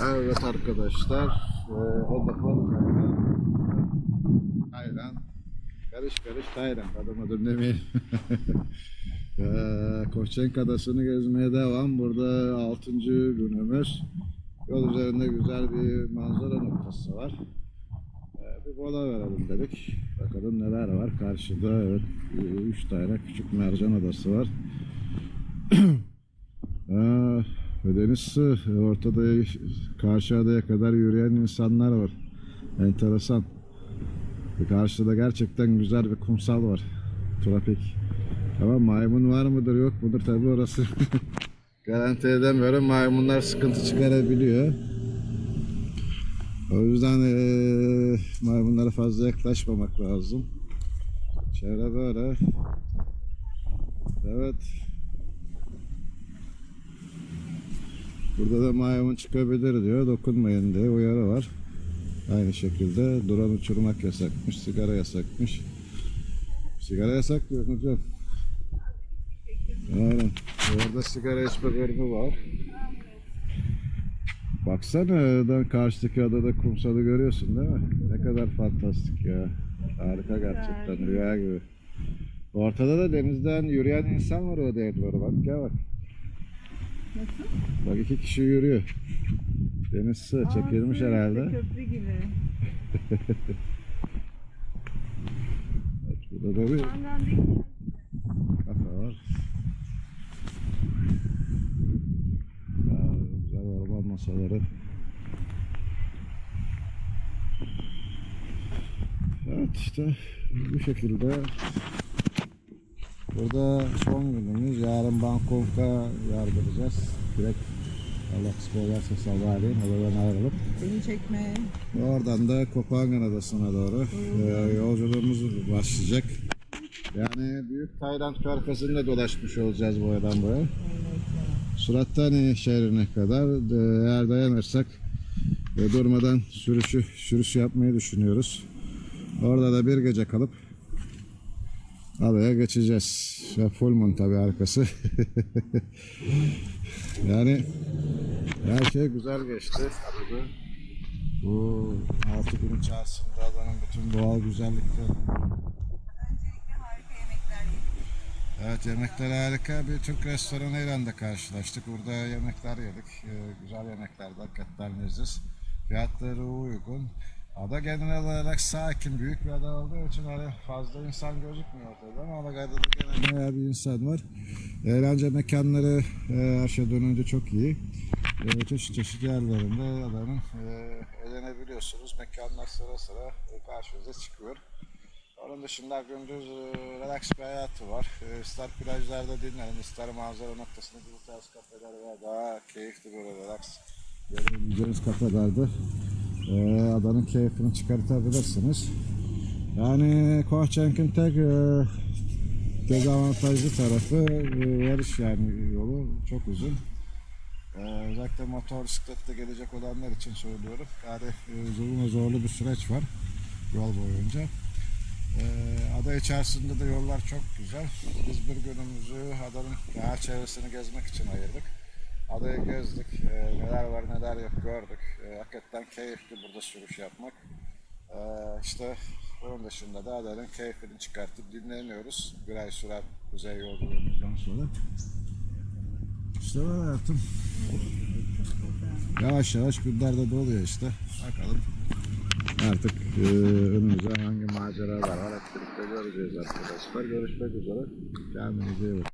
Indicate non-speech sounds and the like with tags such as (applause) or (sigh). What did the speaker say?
Evet arkadaşlar. Ee, o da Taylan. Karış karış Taylan. Adım adım demeyin. ee, (laughs) Koçenk Adası'nı gezmeye devam. Burada 6. günümüz. Yol üzerinde güzel bir manzara noktası var. Ee, bir mola verelim dedik. Bakalım neler var. Karşıda evet 3 tane küçük mercan adası var. (clears throat) Aa, ve deniz sığ. Ortada karşı adaya kadar yürüyen insanlar var. Enteresan. Karşıda gerçekten güzel bir kumsal var. Tropik. Ama maymun var mıdır yok mudur tabi orası. (laughs) Garanti edemiyorum. Maymunlar sıkıntı çıkarabiliyor. O yüzden eee maymunlara fazla yaklaşmamak lazım. Çevre böyle. Evet. Burada da maymun çıkabilir diyor. Dokunmayın diye uyarı var. Aynı şekilde drone uçurmak yasakmış. Sigara yasakmış. Sigara yasak diyor hocam. Aynen. Orada sigara içme bölümü var. Baksana oradan karşıdaki adada kumsalı görüyorsun değil mi? Ne kadar fantastik ya. Harika gerçekten rüya gibi. Ortada da denizden yürüyen insan var o doğru bak gel bak. Bak iki kişi yürüyor. Deniz sığ çekilmiş herhalde. Köprü gibi. (laughs) Bak Burada da bir kafe var. Aa, güzel orman masaları. Evet işte bu şekilde Burada son günümüz. Yarın Bangkok'a yardıracağız. Direkt Allah kısmet ederse sabahleyin oradan ayrılıp Beni çekme. Oradan da Kopangan Adası'na doğru e, yolculuğumuz başlayacak. Yani Büyük Tayland Körfezi'nde dolaşmış olacağız boyadan boya. Surattani şehrine kadar e, eğer dayanırsak e, durmadan sürüşü sürüş yapmayı düşünüyoruz. Orada da bir gece kalıp adaya geçeceğiz. Ve full moon tabi arkası. (laughs) yani her şey güzel geçti. Tabii. Bu 6 gün içerisinde adanın bütün doğal güzellikleri. Yemekler. Evet yemekler harika. Bir Türk restoranıyla da karşılaştık. Burada yemekler yedik. Ee, güzel yemeklerdi. Hakikaten leziz. Fiyatları uygun. Ada genel olarak sakin, büyük bir ada olduğu için hani fazla insan gözükmüyor ortada ama Alagarda'da genel bayağı bir insan var. Eğlence mekanları e, her şeyden önce çok iyi. E, çeşit çeşit yerlerinde adanın e, eğlenebiliyorsunuz. Mekanlar sıra sıra e, karşınıza çıkıyor. Onun dışında gündüz e, relax bir hayatı var. E, ister plajlarda dinlenin, ister manzara noktasında bir tarz kafeler veya daha keyifli böyle relax gelebileceğiniz kafelerde e, adanın keyfini çıkartabilirsiniz. Yani Kohçenk'in tek e, dezavantajlı tarafı e, varış yani yolu çok uzun. Ee, özellikle motor bisikletle gelecek olanlar için söylüyorum. Yani e, uzun ve zorlu bir süreç var yol boyunca. Ee, ada içerisinde de yollar çok güzel. Biz bir günümüzü adanın her çevresini gezmek için ayırdık. Adayı gezdik. Ee, neler var neler yok gördük. Ee, hakikaten keyifli burada sürüş yapmak. Ee, işte onun dışında da adanın keyfini çıkartıp dinleniyoruz. Bir ay süren kuzey yolculuğumuzdan sonra. İşte böyle hayatım. Yavaş yavaş günler de doluyor işte. Bakalım artık e, önümüzde hangi maceralar var hep birlikte göreceğiz arkadaşlar. Görüşmek üzere. Kendinize iyi bakın.